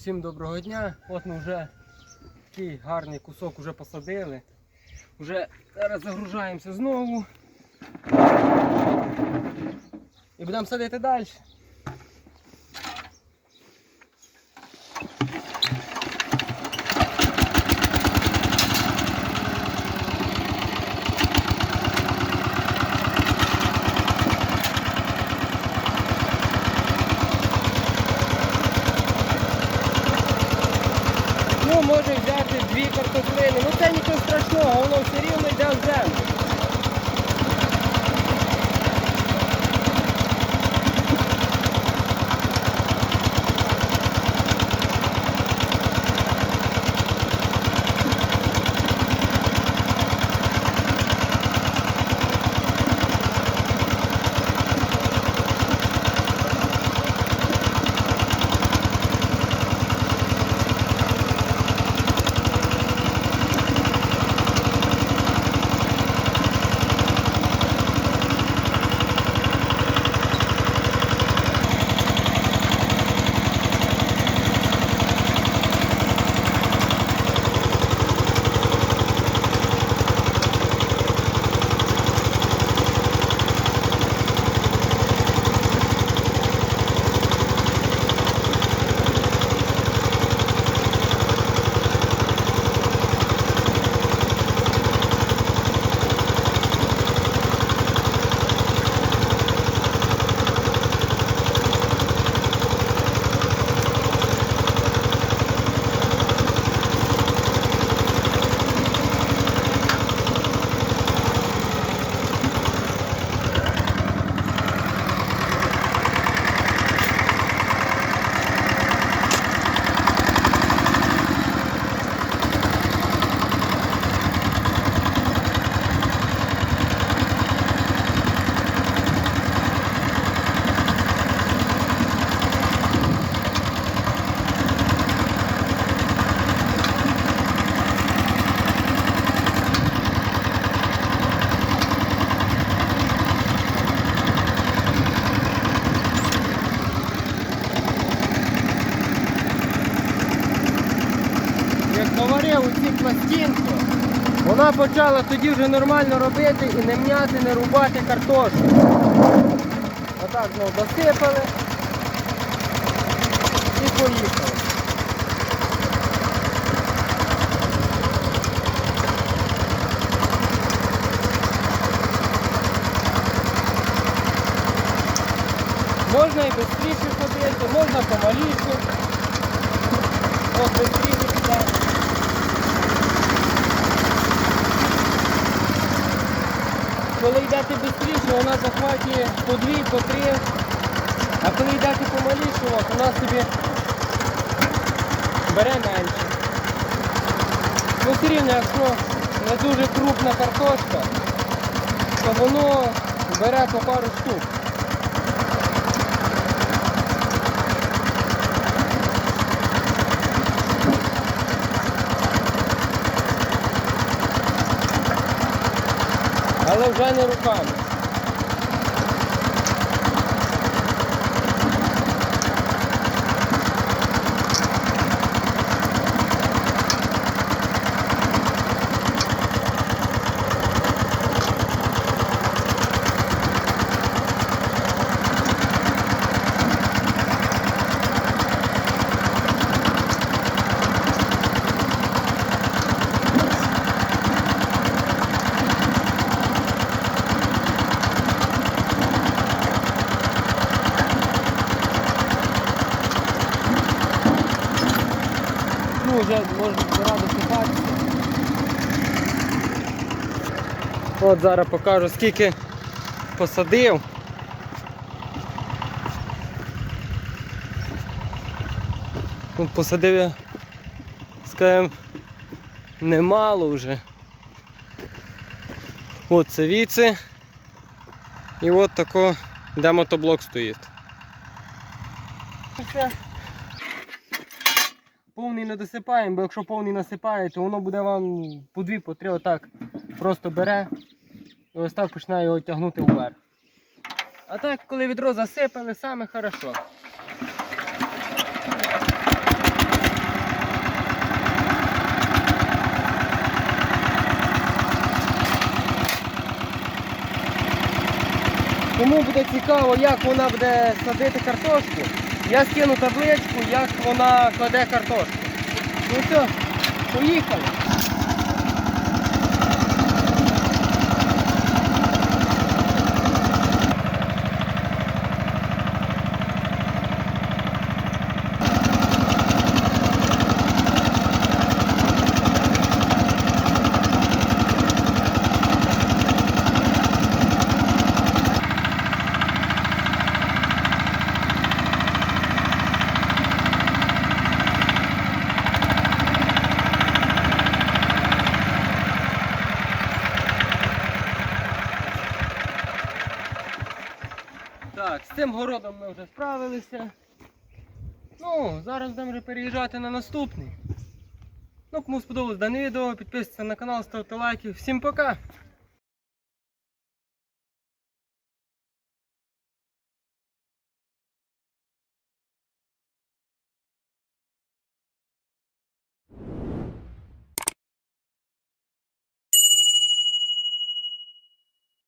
Всім доброго дня. От ми вже такий гарний кусок вже посадили. Вже зараз загружаємося знову. І будемо садити далі. Ну, може взяти дві картоплини. Ну це нічого страшного, воно все рівно вона почала тоді вже нормально робити і не м'яти, не рубати картошку. Отак знову досипали і поїхали. Можна і швидше ходити, можна помаліше. От швидше Коли йдете швидше, вона захватує по дві, по три. А коли йдете помаліше, вона собі бере менше. Ну все рівно, якщо не дуже крупна картошка, то воно бере по пару штук. Але вже не руками. Вже можна пора досипатися. От зараз покажу скільки посадив. Тут посадив я, скажімо, немало вже. От це віце. І от тако, де мотоблок стоїть повний не досипаємо, бо якщо повний насипає, то воно буде вам по дві, по три отак просто бере і ось так починає його тягнути вверх. А так, коли відро засипали, саме добре. Кому буде цікаво, як вона буде садити картошку я скину табличку, як вона кладе картошку. Ну все, поїхали. Так, з цим городом ми вже справилися. Ну, зараз будемо вже переїжджати на наступний. Ну, кому сподобалось дане відео, підписуйтесь на канал, ставте лайки. Всім пока!